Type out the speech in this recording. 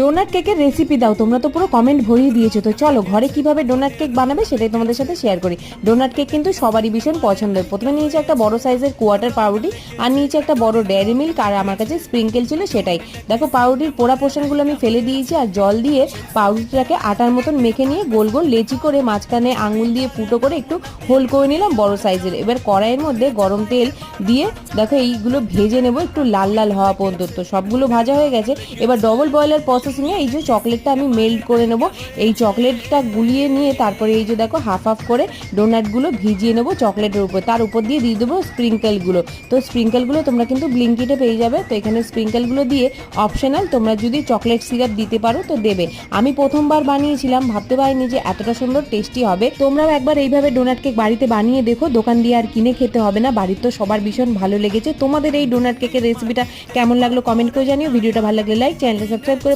Donut কেকের recipe দাও। তোমরা তো পুরো কমেন্ট ভরিয়ে দিয়েছ। তো চলো, ঘরে কীভাবে ডোনাট কেক বানাবে সেটাই তোমাদের সাথে শেয়ার করি। ডোনাট কেক কিন্তু সবারই ভীষণ পছন্দের। প্রথমে নিয়েছি একটা বড় সাইজের কোয়াটার পাউরুটি, আর নিয়েছি একটা বড় ডেয়ারি মিল্ক আর আমার কাছে স্প্রিঙ্কেল ছিল সেটাই। দেখো, পাউরুটির পোড়া পোষণগুলো আমি ফেলে দিয়েছি, আর জল দিয়ে পাউরুটিটাকে আটার মতন মেখে নিয়ে গোল গোল লেচি করে মাঝখানে আঙুল দিয়ে ফুটো করে একটু হোল করে নিলাম বড় সাইজের এবার কড়াইয়ের মধ্যে গরম তেল দিয়ে দেখো, এইগুলো ভেজে নেব একটু লাল লাল হওয়া পর্যন্ত। সবগুলো ভাজা হয়ে গেছে। এবার ডবল বয়লার প্রসেসিংয়ে এই যে চকলেটটা আমি মেল্ট করে নেব, এই চকলেটটা গুলিয়ে নিয়ে তারপরে এই যে দেখো হাফ হাফ করে ডোনাটগুলো ভিজিয়ে নেব চকলেটের উপর। তার উপর দিয়ে দিয়ে দেবো স্প্রিঙ্কেলগুলো তো স্প্রিঙ্কেলগুলো তোমরা কিন্তু ব্লিঙ্কিটে পেয়ে যাবে। তো এখানে স্প্রিঙ্কেলগুলো দিয়ে অপশনাল তোমরা যদি চকলেট সিরাপ দিতে পারো তো দেবে। আমি প্রথমবার বানিয়েছিলাম, ভাবতে পারিনি যে এতটা সুন্দর টেস্টি হবে। তোমরাও একবার এইভাবে ডোনাট কেক বাড়িতে বানিয়ে দেখো, দোকান দিয়ে আর কিনে খেতে হবে না। বাড়ির তো সবার ভীষণ ভালো লেগেছে। তোমাদের এই ডোনাট কেকের রেসিপিটা কেমন লাগল কমেন্ট করে জানিও। ভিডিওটা ভালো লাগলে লাইক চ্যানেলটা সাবস্ক্রাইব করে